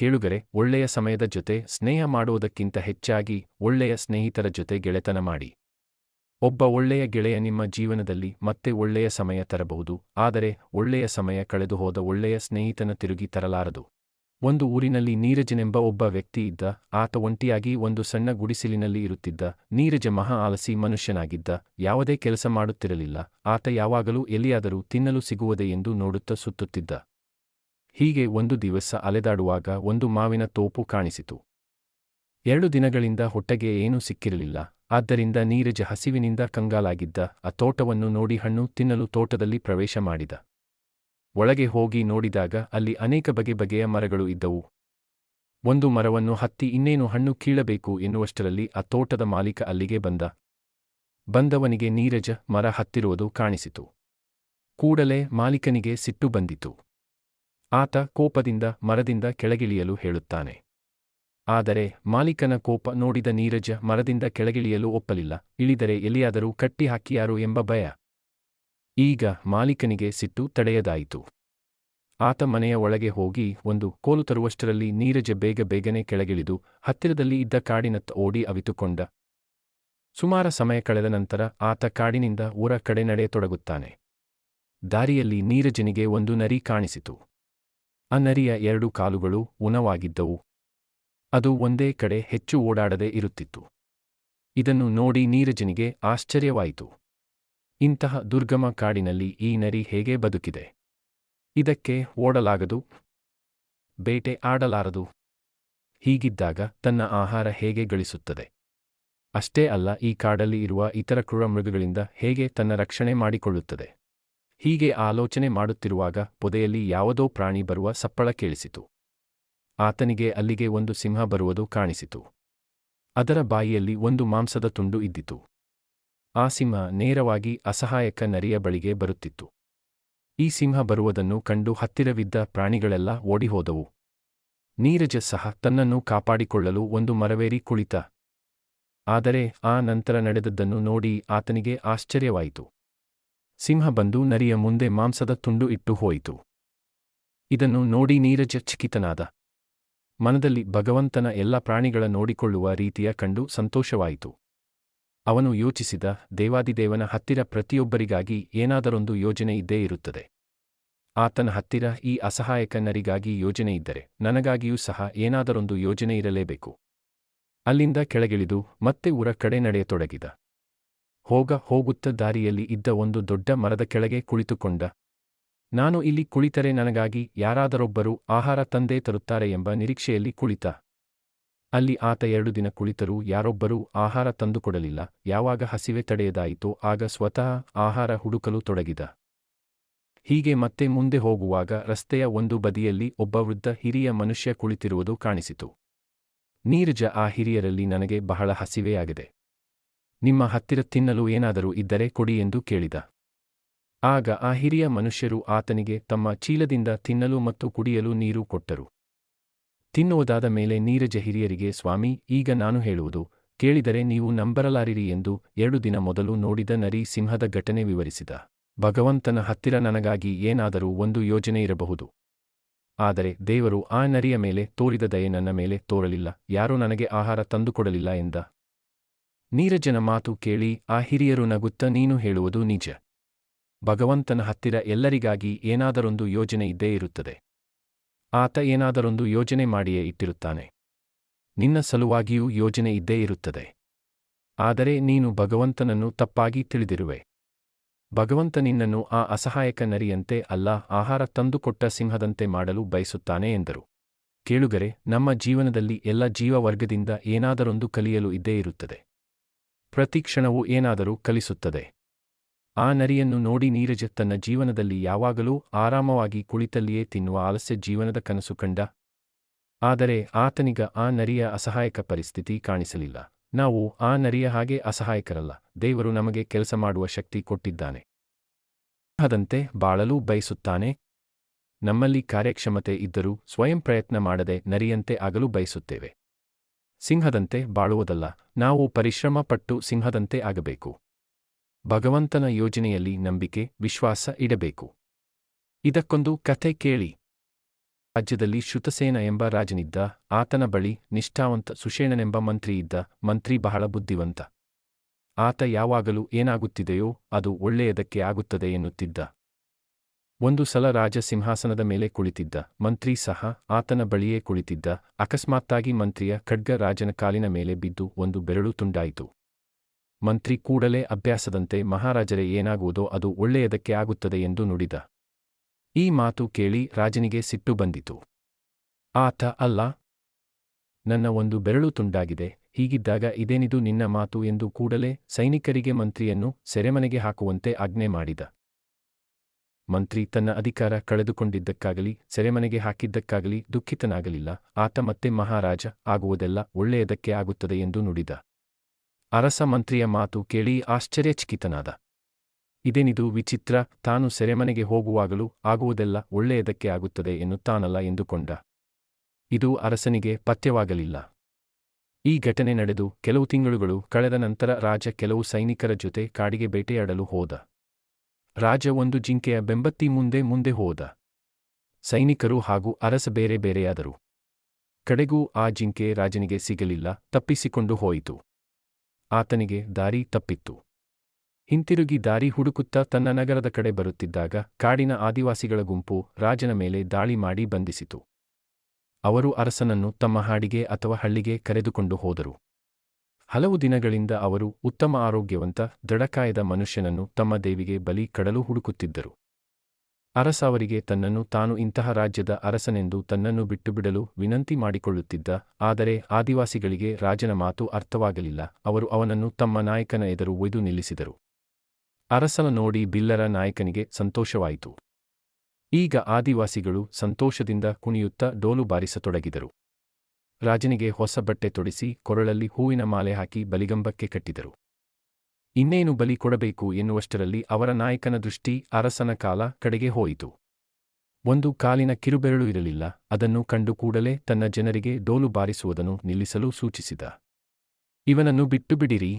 ಕೇಳುಗರೆ, ಒಳ್ಳೆಯ ಸಮಯದ ಜೊತೆ ಸ್ನೇಹ ಮಾಡುವುದಕ್ಕಿಂತ ಹೆಚ್ಚಾಗಿ ಒಳ್ಳೆಯ ಸ್ನೇಹಿತರ ಜೊತೆ ಗೆಳೆತನ ಮಾಡಿ. ಒಬ್ಬ ಒಳ್ಳೆಯ ಗೆಳೆಯ ನಿಮ್ಮ ಜೀವನದಲ್ಲಿ ಮತ್ತೆ ಒಳ್ಳೆಯ ಸಮಯ ತರಬಹುದು, ಆದರೆ ಒಳ್ಳೆಯ ಸಮಯ ಕಳೆದುಹೋದ ಒಳ್ಳೆಯ ಸ್ನೇಹಿತನ ತಿರುಗಿ ತರಲಾರದು. ಒಂದು ಊರಿನಲ್ಲಿ ನೀರಜನೆಂಬ ಒಬ್ಬ ವ್ಯಕ್ತಿ ಇದ್ದ, ಆತ ಒಂಟಿಯಾಗಿ ಒಂದು ಸಣ್ಣ ಗುಡಿಸಿಲಿನಲ್ಲಿ ಇರುತ್ತಿದ್ದ, ನೀರಜ ಮಹಾ ಆಲಸಿ ಮನುಷ್ಯನಾಗಿದ್ದ, ಯಾವುದೇ ಕೆಲಸ ಮಾಡುತ್ತಿರಲಿಲ್ಲ, ಆತ ಯಾವಾಗಲೂ ಎಲ್ಲಿಯಾದರೂ ತಿನ್ನಲು ಸಿಗುವುದೇ ಎಂದು ನೋಡುತ್ತ ಸುತ್ತುತ್ತಿದ್ದ. ಹೀಗೆ ಒಂದು ದಿವಸ ಅಲೆದಾಡುವಾಗ ಒಂದು ಮಾವಿನ ತೋಪು ಕಾಣಿಸಿತು. ಎರಡು ದಿನಗಳಿಂದ ಹೊಟ್ಟೆಗೆ ಏನೂ ಸಿಕ್ಕಿರಲಿಲ್ಲ. ಆದ್ದರಿಂದ ನೀರಜ ಹಸಿವಿನಿಂದ ಕಂಗಾಲಾಗಿದ್ದ ಆ ತೋಟವನ್ನು ನೋಡಿ ಹಣ್ಣು ತಿನ್ನಲು ತೋಟದಲ್ಲಿ ಪ್ರವೇಶ ಮಾಡಿದ. ಒಳಗೆ ಹೋಗಿ ನೋಡಿದಾಗ ಅಲ್ಲಿ ಅನೇಕ ಬಗೆ ಬಗೆಯ ಮರಗಳು ಇದ್ದವು. ಒಂದು ಮರವನ್ನು ಹತ್ತಿ ಇನ್ನೇನು ಹಣ್ಣು ಕೀಳಬೇಕು ಎನ್ನುವಷ್ಟರಲ್ಲಿ ಆ ತೋಟದ ಮಾಲೀಕ ಅಲ್ಲಿಗೆ ಬಂದ. ಬಂದವನಿಗೆ ನೀರಜ ಮರ ಹತ್ತಿರುವುದು ಕಾಣಿಸಿತು. ಕೂಡಲೇ ಮಾಲೀಕನಿಗೆ ಸಿಟ್ಟು ಬಂದಿತು. ಆತ ಕೋಪದಿಂದ ಮರದಿಂದ ಕೆಳಗಿಳಿಯಲು ಹೇಳುತ್ತಾನೆ. ಆದರೆ ಮಾಲೀಕನ ಕೋಪ ನೋಡಿದ ನೀರಜ ಮರದಿಂದ ಕೆಳಗಿಳಿಯಲು ಒಪ್ಪಲಿಲ್ಲ, ಇಳಿದರೆ ಎಲ್ಲಿಯಾದರೂ ಕಟ್ಟಿ ಹಾಕಿಯಾರು ಎಂಬ ಭಯ. ಈಗ ಮಾಲೀಕನಿಗೆ ಸಿಟ್ಟು ತಡೆಯದಾಯಿತು. ಆತ ಮನೆಯ ಒಳಗೆ ಹೋಗಿ ಒಂದು ಕೋಲು ತರುವಷ್ಟರಲ್ಲಿ ನೀರಜ ಬೇಗ ಬೇಗನೆ ಕೆಳಗಿಳಿದು ಹತ್ತಿರದಲ್ಲಿ ಇದ್ದ ಕಾಡಿನತ್ತ ಓಡಿ ಅವಿತುಕೊಂಡ. ಸುಮಾರ ಸಮಯ ಕಳೆದ ನಂತರ ಆತ ಕಾಡಿನಿಂದ ಊರ ಕಡೆ ನಡೆಯತೊಡಗುತ್ತಾನೆ. ದಾರಿಯಲ್ಲಿ ನೀರಜನಿಗೆ ಒಂದು ನರಿ ಕಾಣಿಸಿತು. ಆ ನರಿಯ ಎರಡು ಕಾಲುಗಳು ಉಣವಾಗಿದ್ದವು. ಅದು ಒಂದೇ ಕಡೆ ಹೆಚ್ಚು ಓಡಾಡದೆ ಇರುತ್ತಿತ್ತು. ಇದನ್ನು ನೋಡಿ ನೀರಜನಿಗೆ ಆಶ್ಚರ್ಯವಾಯಿತು. ಇಂತಹ ದುರ್ಗಮ ಕಾಡಿನಲ್ಲಿ ಈ ನರಿ ಹೇಗೆ ಬದುಕಿದೆ? ಇದಕ್ಕೆ ಓಡಲಾಗದು? ಬೇಟೆ ಆಡಲಾರದು? ಹೀಗಿದ್ದಾಗ ತನ್ನ ಆಹಾರ ಹೇಗೆ ಗಳಿಸುತ್ತದೆ? ಅಷ್ಟೇ ಅಲ್ಲ ಈ ಕಾಡಲ್ಲಿ ಇರುವ ಇತರ ಕ್ರೂರ ಮೃಗಗಳಿಂದ ಹೇಗೆ ತನ್ನ ರಕ್ಷಣೆ ಮಾಡಿಕೊಳ್ಳುತ್ತದೆ? ಹೀಗೆ ಆಲೋಚನೆ ಮಾಡುತ್ತಿರುವಾಗ ಪೊದೆಯಲ್ಲಿ ಯಾವುದೋ ಪ್ರಾಣಿ ಬರುವ ಸಪ್ಪಳ ಕೇಳಿಸಿತು. ಆತನಿಗೆ ಅಲ್ಲಿಗೆ ಒಂದು ಸಿಂಹ ಬರುವುದು ಕಾಣಿಸಿತು. ಅದರ ಬಾಯಿಯಲ್ಲಿ ಒಂದು ಮಾಂಸದ ತುಂಡು ಇದ್ದಿತು. ಆ ಸಿಂಹ ನೇರವಾಗಿ ಅಸಹಾಯಕ ನರಿಯ ಬಳಿಗೆ ಬರುತ್ತಿತ್ತು. ಈ ಸಿಂಹ ಬರುವುದನ್ನು ಕಂಡು ಹತ್ತಿರವಿದ್ದ ಪ್ರಾಣಿಗಳೆಲ್ಲ ಓಡಿಹೋದವು. ನೀರಜ ಸಹ ತನ್ನನ್ನು ಕಾಪಾಡಿಕೊಳ್ಳಲು ಒಂದು ಮರವೇರಿ ಕುಳಿತ. ಆದರೆ ಆ ನಂತರ ನಡೆದದ್ದನ್ನು ನೋಡಿ ಆತನಿಗೆ ಆಶ್ಚರ್ಯವಾಯಿತು. ಸಿಂಹ ಬಂದು ನರಿಯ ಮುಂದೆ ಮಾಂಸದ ತುಂಡು ಇಟ್ಟು ಹೋಯಿತು. ಇದನ್ನು ನೋಡಿ ನೀರಜ ಚಕಿತನಾದ. ಮನದಲ್ಲಿ ಭಗವಂತನ ಎಲ್ಲ ಪ್ರಾಣಿಗಳ ನೋಡಿಕೊಳ್ಳುವ ರೀತಿಯ ಕಂಡು ಸಂತೋಷವಾಯಿತು. ಅವನು ಯೋಚಿಸಿದ, ದೇವಾದಿದೇವನ ಹತ್ತಿರ ಪ್ರತಿಯೊಬ್ಬರಿಗಾಗಿ ಏನಾದರೊಂದು ಯೋಜನೆ ಇದ್ದೇ ಇರುತ್ತದೆ. ಆತನ ಹತ್ತಿರ ಈ ಅಸಹಾಯಕ ನರಿಗಾಗಿ ಯೋಜನೆ ಇದ್ದರೆ ನನಗಾಗಿಯೂ ಸಹ ಏನಾದರೊಂದು ಯೋಜನೆ ಇರಲೇಬೇಕು. ಅಲ್ಲಿಂದ ಕೆಳಗಿಳಿದು ಮತ್ತೆ ಊರ ಕಡೆ ನಡೆಯತೊಡಗಿದ. ಹೋಗ ಹೋಗುತ್ತ ದಾರಿಯಲ್ಲಿ ಇದ್ದ ಒಂದು ದೊಡ್ಡ ಮರದ ಕೆಳಗೆ ಕುಳಿತುಕೊಂಡ. ನಾನು ಇಲ್ಲಿ ಕುಳಿತರೆ ನನಗಾಗಿ ಯಾರಾದರೊಬ್ಬರು ಆಹಾರ ತಂದೇ ತರುತ್ತಾರೆ ಎಂಬ ನಿರೀಕ್ಷೆಯಲ್ಲಿ ಕುಳಿತ. ಅಲ್ಲಿ ಆತ ಎರಡು ದಿನ ಕುಳಿತರೂ ಯಾರೊಬ್ಬರೂ ಆಹಾರ ತಂದುಕೊಡಲಿಲ್ಲ. ಯಾವಾಗ ಹಸಿವೆ ತಡೆಯದಾಯಿತೋ ಆಗ ಸ್ವತಃ ಆಹಾರ ಹುಡುಕಲು ತೊಡಗಿದ. ಹೀಗೆ ಮತ್ತೆ ಮುಂದೆ ಹೋಗುವಾಗ ರಸ್ತೆಯ ಒಂದು ಬದಿಯಲ್ಲಿ ಒಬ್ಬ ವೃದ್ಧ ಹಿರಿಯ ಮನುಷ್ಯ ಕುಳಿತಿರುವುದು ಕಾಣಿಸಿತು. ನೀರ್ಜ ಆ ಹಿರಿಯರಲ್ಲಿ ನನಗೆ ಬಹಳ ಹಸಿವೆಯಾಗಿದೆ. ನಿಮ್ಮ ಹತ್ತಿರ ತಿನ್ನಲು ಏನಾದರೂ ಇದ್ದರೆ ಕೊಡಿ ಎಂದು ಕೇಳಿದ. ಆಗ ಆ ಹಿರಿಯ ಮನುಷ್ಯರು ಆತನಿಗೆ ತಮ್ಮ ಚೀಲದಿಂದ ತಿನ್ನಲು ಮತ್ತು ಕುಡಿಯಲು ನೀರು ಕೊಟ್ಟರು. ತಿನ್ನುವುದಾದ ಮೇಲೆ ನೀರಜ ಹಿರಿಯರಿಗೆ, ಸ್ವಾಮಿ, ಈಗ ನಾನು ಹೇಳುವುದು ಕೇಳಿದರೆ ನೀವು ನಂಬರಲಾರಿರಿ ಎಂದು ಎರಡು ದಿನ ಮೊದಲು ನೋಡಿದ ನರಿ ಸಿಂಹದ ಘಟನೆ ವಿವರಿಸಿದ. ಭಗವಂತನ ಹತ್ತಿರ ನನಗಾಗಿ ಏನಾದರೂ ಒಂದು ಯೋಜನೆ ಇರಬಹುದು. ಆದರೆ ದೇವರು ಆ ನರಿಯ ಮೇಲೆ ತೋರಿದ ದಯೆ ನನ್ನ ಮೇಲೆ ತೋರಲಿಲ್ಲ. ಯಾರೂ ನನಗೆ ಆಹಾರ ತಂದುಕೊಡಲಿಲ್ಲ ಎಂದ. ನೀರಜನ ಮಾತು ಕೇಳಿ ಆ ಹಿರಿಯರು ನಗುತ್ತ ನೀನು ಹೇಳುವುದು ನಿಜ. ಭಗವಂತನ ಹತ್ತಿರ ಎಲ್ಲರಿಗಾಗಿ ಏನಾದರೊಂದು ಯೋಜನೆ ಇದ್ದೇ ಇರುತ್ತದೆ. ಆತ ಏನಾದರೊಂದು ಯೋಜನೆ ಮಾಡಿಯೇ ಇಟ್ಟಿರುತ್ತಾನೆ. ನಿನ್ನ ಸಲುವಾಗಿಯೂ ಯೋಜನೆ ಇದ್ದೇ ಇರುತ್ತದೆ. ಆದರೆ ನೀನು ಭಗವಂತನನ್ನು ತಪ್ಪಾಗಿ ತಿಳಿದಿರುವೆ. ಭಗವಂತ ನಿನ್ನನ್ನು ಆ ಅಸಹಾಯಕ ನರಿಯಂತೆ ಅಲ್ಲ, ಆಹಾರ ತಂದುಕೊಟ್ಟ ಸಿಂಹದಂತೆ ಮಾಡಲು ಬಯಸುತ್ತಾನೆ ಎಂದರು. ಕೇಳುಗರೆ, ನಮ್ಮ ಜೀವನದಲ್ಲಿ ಎಲ್ಲ ಜೀವವರ್ಗದಿಂದ ಏನಾದರೊಂದು ಕಲಿಯಲು ಇದ್ದೇ ಇರುತ್ತದೆ. ಪ್ರತಿ ಕ್ಷಣವೂ ಏನಾದರೂ ಕಲಿಸುತ್ತದೆ. ಆ ನರಿಯನ್ನು ನೋಡಿ ನೀರಜ ತನ್ನ ಜೀವನದಲ್ಲಿ ಯಾವಾಗಲೂ ಆರಾಮವಾಗಿ ಕುಳಿತಲ್ಲಿಯೇ ತಿನ್ನುವ ಆಲಸ್ಯ ಜೀವನದ ಕನಸು ಕಂಡ. ಆದರೆ ಆತನಿಗ ಆ ನರಿಯ ಅಸಹಾಯಕ ಪರಿಸ್ಥಿತಿ ಕಾಣಿಸಲಿಲ್ಲ. ನಾವು ಆ ನರಿಯ ಹಾಗೆ ಅಸಹಾಯಕರಲ್ಲ, ದೇವರು ನಮಗೆ ಕೆಲಸ ಮಾಡುವ ಶಕ್ತಿ ಕೊಟ್ಟಿದ್ದಾನೆ. ಅದಂತೆ ಬಾಳಲು ಬಯಸುತ್ತಾನೆ. ನಮ್ಮಲ್ಲಿ ಕಾರ್ಯಕ್ಷಮತೆ ಇದ್ದರೂ ಸ್ವಯಂ ಪ್ರಯತ್ನ ಮಾಡದೆ ನರಿಯಂತೆ ಆಗಲು ಬಯಸುತ್ತೇವೆ. ಸಿಂಹದಂತೆ ಬಾಳುವುದಲ್ಲ, ನಾವು ಪರಿಶ್ರಮ ಪಟ್ಟು ಸಿಂಹದಂತೆ ಆಗಬೇಕು. ಭಗವಂತನ ಯೋಜನೆಯಲ್ಲಿ ನಂಬಿಕೆ, ವಿಶ್ವಾಸ ಇಡಬೇಕು. ಇದಕ್ಕೊಂದು ಕಥೆ ಕೇಳಿ. ರಾಜ್ಯದಲ್ಲಿ ಶ್ರುತಸೇನ ಎಂಬ ರಾಜನಿದ್ದ, ಆತನ ಬಳಿ ನಿಷ್ಠಾವಂತ ಸುಷೇಣನೆಂಬ ಮಂತ್ರಿಯಿದ್ದ ಮಂತ್ರಿ ಬಹಳ ಬುದ್ಧಿವಂತ. ಆತ ಯಾವಾಗಲೂ ಏನಾಗುತ್ತಿದೆಯೋ ಅದು ಒಳ್ಳೆಯದಕ್ಕೆ ಆಗುತ್ತದೆ ಎನ್ನುತ್ತಿದ್ದ. ಒಂದು ಸಲ ರಾಜ ಸಿಂಹಾಸನದ ಮೇಲೆ ಕುಳಿತಿದ್ದ ಮಂತ್ರಿ ಸಹ ಆತನ ಬಳಿಯೇ ಕುಳಿತಿದ್ದ ಅಕಸ್ಮಾತ್ತಾಗಿ ಮಂತ್ರಿಯ ಖಡ್ಗ ರಾಜನ ಕಾಲಿನ ಮೇಲೆ ಬಿದ್ದು ಒಂದು ಬೆರಳು ತುಂಡಾಯಿತು. ಮಂತ್ರಿ ಕೂಡಲೇ ಅಭ್ಯಾಸದಂತೆ ಮಹಾರಾಜರೇ ಏನಾಗುವುದೋ ಅದು ಒಳ್ಳೆಯದಕ್ಕೆ ಆಗುತ್ತದೆ ಎಂದು ನುಡಿದ. ಈ ಮಾತು ಕೇಳಿ ರಾಜನಿಗೆ ಸಿಟ್ಟು ಬಂದಿತು. ಆತ, ಅಲ್ಲ, ನನ್ನ ಒಂದು ಬೆರಳು ತುಂಡಾಗಿದೆ, ಹೀಗಿದ್ದಾಗ ಇದೇನಿದು ನಿನ್ನ ಮಾತು? ಎಂದು ಕೂಡಲೇ ಸೈನಿಕರಿಗೆ ಮಂತ್ರಿಯನ್ನು ಸೆರೆಮನೆಗೆ ಹಾಕುವಂತೆ ಆಜ್ಞೆ ಮಾಡಿದ. ಮಂತ್ರಿ ತನ್ನ ಅಧಿಕಾರ ಕಳೆದುಕೊಂಡಿದ್ದಕ್ಕಾಗಲಿ, ಸೆರೆಮನೆಗೆ ಹಾಕಿದ್ದಕ್ಕಾಗಲಿ ದುಃಖಿತನಾಗಲಿಲ್ಲ. ಆತ ಮತ್ತೆ ಮಹಾರಾಜ ಆಗುವುದೆಲ್ಲ ಒಳ್ಳೆಯದಕ್ಕೆ ಆಗುತ್ತದೆ ಎಂದು ನುಡಿದ. ಅರಸ ಮಂತ್ರಿಯ ಮಾತು ಕೇಳಿ ಆಶ್ಚರ್ಯಚಕಿತನಾದ. ಇದೇನಿದು ವಿಚಿತ್ರ, ತಾನು ಸೆರೆಮನೆಗೆ ಹೋಗುವಾಗಲೂ ಆಗುವುದೆಲ್ಲ ಒಳ್ಳೆಯದಕ್ಕೆ ಆಗುತ್ತದೆ ಎನ್ನುತ್ತಾನಲ್ಲ ಎಂದುಕೊಂಡ. ಇದು ಅರಸನಿಗೆ ಪಥ್ಯವಾಗಲಿಲ್ಲ. ಈ ಘಟನೆ ನಡೆದು ಕೆಲವು ತಿಂಗಳುಗಳು ಕಳೆದ ನಂತರ ರಾಜ ಕೆಲವು ಸೈನಿಕರ ಜೊತೆ ಕಾಡಿಗೆ ಬೇಟೆಯಾಡಲು ಹೋದ. ರಾಜ ಒಂದು ಜಿಂಕೆಯ ಬೆಂಬತ್ತಿ ಮುಂದೆ ಮುಂದೆ ಹೋದ. ಸೈನಿಕರು ಹಾಗೂ ಅರಸ ಬೇರೆ ಬೇರೆಯಾದರು. ಕಡೆಗೂ ಆ ಜಿಂಕೆ ರಾಜನಿಗೆ ಸಿಗಲಿಲ್ಲ, ತಪ್ಪಿಸಿಕೊಂಡು ಹೋಯಿತು. ಆತನಿಗೆ ದಾರಿ ತಪ್ಪಿತ್ತು. ಹಿಂತಿರುಗಿ ದಾರಿ ಹುಡುಕುತ್ತಾ ತನ್ನ ನಗರದ ಕಡೆ ಬರುತ್ತಿದ್ದಾಗ ಕಾಡಿನ ಆದಿವಾಸಿಗಳ ಗುಂಪು ರಾಜನ ಮೇಲೆ ದಾಳಿ ಮಾಡಿ ಬಂಧಿಸಿತು. ಅವರು ಅರಸನನ್ನು ತಮ್ಮ ಹಾಡಿಗೆ ಅಥವಾ ಹಳ್ಳಿಗೆ ಕರೆದುಕೊಂಡು ಹೋದರು. ಹಲವು ದಿನಗಳಿಂದ ಅವರು ಉತ್ತಮ ಆರೋಗ್ಯವಂತ, ದೃಢಕಾಯದ ಮನುಷ್ಯನನ್ನು ತಮ್ಮ ದೇವಿಗೆ ಬಲಿ ಕಡಲು ಹುಡುಕುತ್ತಿದ್ದರು. ಅರಸ ಅವರಿಗೆ ತನ್ನನ್ನು ತಾನು ಇಂತಹ ರಾಜ್ಯದ ಅರಸನೆಂದು ತನ್ನನ್ನು ಬಿಟ್ಟುಬಿಡಲು ವಿನಂತಿ ಮಾಡಿಕೊಳ್ಳುತ್ತಿದ್ದ, ಆದರೆ ಆದಿವಾಸಿಗಳಿಗೆ ರಾಜನ ಮಾತು ಅರ್ಥವಾಗಲಿಲ್ಲ. ಅವರು ಅವನನ್ನು ತಮ್ಮ ನಾಯಕನ ಎದುರು ಒಯ್ದು ನಿಲ್ಲಿಸಿದರು. ಅರಸನ ನೋಡಿ ಬಿಲ್ಲರ ನಾಯಕನಿಗೆ ಸಂತೋಷವಾಯಿತು. ಈಗ ಆದಿವಾಸಿಗಳು ಸಂತೋಷದಿಂದ ಕುಣಿಯುತ್ತಾ ಡೋಲು ಬಾರಿಸತೊಡಗಿದರು. ರಾಜನಿಗೆ ಹೊಸ ಬಟ್ಟೆ ತೊಡಿಸಿ ಕೊರಳಲ್ಲಿ ಹೂವಿನ ಮಾಲೆ ಹಾಕಿ ಬಲಿಗಂಬಕ್ಕೆ ಕಟ್ಟಿದರು. ಇನ್ನೇನು ಬಲಿ ಕೊಡಬೇಕು ಎನ್ನುವಷ್ಟರಲ್ಲಿ ಅವರ ನಾಯಕನ ದೃಷ್ಟಿ ಅರಸನ ಕಾಲ ಕಡೆಗೆ ಹೋಯಿತು. ಒಂದು ಕಾಲಿನ ಕಿರುಬೆರಳು ಇರಲಿಲ್ಲ, ಅದನ್ನು ಕಂಡು ಕೂಡಲೇ ತನ್ನ ಜನರಿಗೆ ಡೋಲು ಬಾರಿಸುವುದನ್ನು ನಿಲ್ಲಿಸಲು ಸೂಚಿಸಿದ. ಇವನನ್ನು ಬಿಟ್ಟು ಬಿಡಿರಿ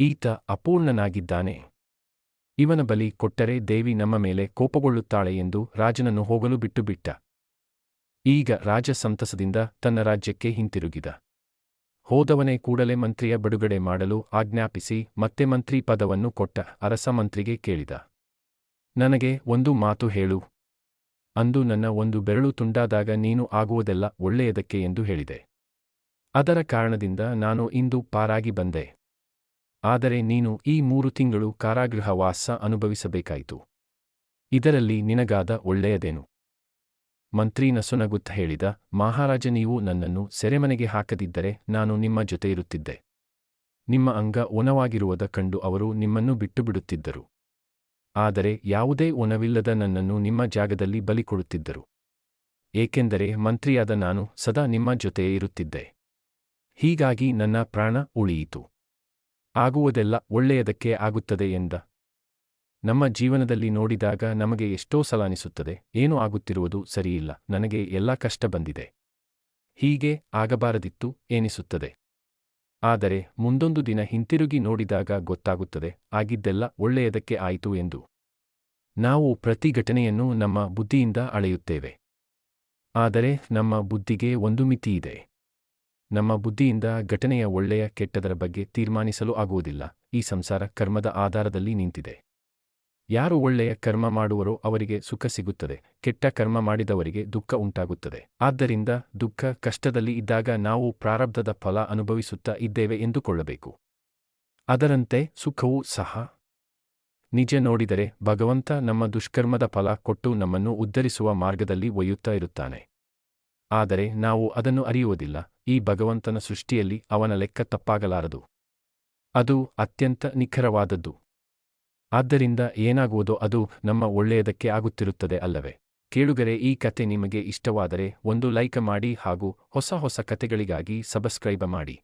ಈತ ಅಪೂರ್ಣನಾಗಿದ್ದಾನೆ. ಇವನ ಬಲಿ ಕೊಟ್ಟರೆ ದೇವಿ ನಮ್ಮ ಮೇಲೆ ಕೋಪಗೊಳ್ಳುತ್ತಾಳೆ ಎಂದು ರಾಜನನ್ನು ಹೋಗಲು ಬಿಟ್ಟುಬಿಟ್ಟ. ಈಗ ರಾಜ ಸಂತಸದಿಂದ ತನ್ನ ರಾಜ್ಯಕ್ಕೆ ಹಿಂತಿರುಗಿದ. ಹೋದವನೇ ಕೂಡಲೇ ಮಂತ್ರಿಯ ಬಿಡುಗಡೆ ಮಾಡಲು ಆಜ್ಞಾಪಿಸಿ ಮತ್ತೆ ಮಂತ್ರಿ ಪದವನ್ನು ಕೊಟ್ಟ ಅರಸ ಮಂತ್ರಿಗೆ ಕೇಳಿದ. ನನಗೆ ಒಂದು ಮಾತು ಹೇಳು. ಅಂದು ನನ್ನ ಒಂದು ಬೆರಳು ತುಂಡಾದಾಗ ನೀನು ಆಗುವುದೆಲ್ಲ ಒಳ್ಳೆಯದಕ್ಕೆ ಎಂದು ಹೇಳಿದೆ. ಅದರ ಕಾರಣದಿಂದ ನಾನು ಇಂದು ಪಾರಾಗಿ ಬಂದೆ. ಆದರೆ ನೀನು ಈ ಮೂರು ತಿಂಗಳು ಕಾರಾಗೃಹ ವಾಸ ಅನುಭವಿಸಬೇಕಾಯಿತು. ಇದರಲ್ಲಿ ನಿನಗಾದ ಒಳ್ಳೆಯದೇನು? ಮಂತ್ರಿ ನಸುನಗುತ್ತ ಹೇಳಿದ, ಮಹಾರಾಜ, ನೀವು ನನ್ನನ್ನು ಸೆರೆಮನೆಗೆ ಹಾಕದಿದ್ದರೆ ನಾನು ನಿಮ್ಮ ಜೊತೆ ಇರುತ್ತಿದ್ದೆ. ನಿಮ್ಮ ಅಂಗ ಒನವಾಗಿರುವುದ ಕಂಡು ಅವರು ನಿಮ್ಮನ್ನು ಬಿಟ್ಟುಬಿಡುತ್ತಿದ್ದರು. ಆದರೆ ಯಾವುದೇ ಒನವಿಲ್ಲದ ನನ್ನನ್ನು ನಿಮ್ಮ ಜಾಗದಲ್ಲಿ ಬಲಿ ಕೊಡುತ್ತಿದ್ದರು. ಏಕೆಂದರೆ ಮಂತ್ರಿಯಾದ ನಾನು ಸದಾ ನಿಮ್ಮ ಜೊತೆಯೇ ಇರುತ್ತಿದ್ದೆ. ಹೀಗಾಗಿ ನನ್ನ ಪ್ರಾಣ ಉಳಿಯಿತು. ಆಗುವುದೆಲ್ಲ ಒಳ್ಳೆಯದಕ್ಕೆ ಆಗುತ್ತದೆ ಎಂದ. ನಮ್ಮ ಜೀವನದಲ್ಲಿ ನೋಡಿದಾಗ ನಮಗೆ ಎಷ್ಟೋ ಸಲ ಅನಿಸುತ್ತದೆ, ಏನು ಆಗುತ್ತಿರುವುದು ಸರಿಯಿಲ್ಲ, ನನಗೆ ಎಲ್ಲ ಕಷ್ಟ ಬಂದಿದೆ. ಹೀಗೆ ಆಗಬಾರದಿತ್ತು ಎನಿಸುತ್ತದೆ. ಆದರೆ ಮುಂದೊಂದು ದಿನ ಹಿಂತಿರುಗಿ ನೋಡಿದಾಗ ಗೊತ್ತಾಗುತ್ತದೆ, ಆಗಿದ್ದೆಲ್ಲ ಒಳ್ಳೆಯದಕ್ಕೆ ಆಯಿತು ಎಂದು. ನಾವು ಪ್ರತಿ ಘಟನೆಯನ್ನು ನಮ್ಮ ಬುದ್ಧಿಯಿಂದ ಅಳೆಯುತ್ತೇವೆ. ಆದರೆ ನಮ್ಮ ಬುದ್ಧಿಗೆ ಒಂದು ಮಿತಿಯಿದೆ ನಮ್ಮ ಬುದ್ಧಿಯಿಂದ ಘಟನೆಯ ಒಳ್ಳೆಯ ಕೆಟ್ಟದರ ಬಗ್ಗೆ ತೀರ್ಮಾನಿಸಲು ಆಗುವುದಿಲ್ಲ, ಈ ಸಂಸಾರ ಕರ್ಮದ ಆಧಾರದಲ್ಲಿ ನಿಂತಿದೆ. ಯಾರು ಒಳ್ಳೆಯ ಕರ್ಮ ಮಾಡುವರೋ ಅವರಿಗೆ ಸುಖ ಸಿಗುತ್ತದೆ, ಕೆಟ್ಟ ಕರ್ಮ ಮಾಡಿದವರಿಗೆ ದುಃಖ ಉಂಟಾಗುತ್ತದೆ. ಆದ್ದರಿಂದ ದುಃಖ ಕಷ್ಟದಲ್ಲಿ ಇದ್ದಾಗ ನಾವು ಪ್ರಾರಬ್ಧದ ಫಲ ಅನುಭವಿಸುತ್ತಾ ಇದ್ದೇವೆ ಎಂದುಕೊಳ್ಳಬೇಕು. ಅದರಂತೆ ಸುಖವೂ ಸಹ. ನಿಜ ನೋಡಿದರೆ ಭಗವಂತ ನಮ್ಮ ದುಷ್ಕರ್ಮದ ಫಲ ಕೊಟ್ಟು ನಮ್ಮನ್ನು ಉದ್ಧರಿಸುವ ಮಾರ್ಗದಲ್ಲಿ ಒಯ್ಯುತ್ತಾ ಇರುತ್ತಾನೆ. ಆದರೆ ನಾವು ಅದನ್ನು ಅರಿಯುವುದಿಲ್ಲ, ಈ ಭಗವಂತನ ಸೃಷ್ಟಿಯಲ್ಲಿ ಅವನ ಲೆಕ್ಕ ತಪ್ಪಾಗಲಾರದು. ಅದು ಅತ್ಯಂತ ನಿಖರವಾದದ್ದು. ಆದ್ದರಿಂದ ಏನಾಗುವುದೋ ಅದು ನಮ್ಮ ಒಳ್ಳೆಯದಕ್ಕೆ ಆಗುತ್ತಿರುತ್ತದೆ ಅಲ್ಲವೇ? ಕೇಳುಗರೆ, ಈ ಕತೆ ನಿಮಗೆ ಇಷ್ಟವಾದರೆ ಒಂದು ಲೈಕ್ ಮಾಡಿ ಹಾಗೂ ಹೊಸ ಹೊಸ ಕತೆಗಳಿಗಾಗಿ ಸಬ್ಸ್ಕ್ರೈಬ್ ಮಾಡಿ.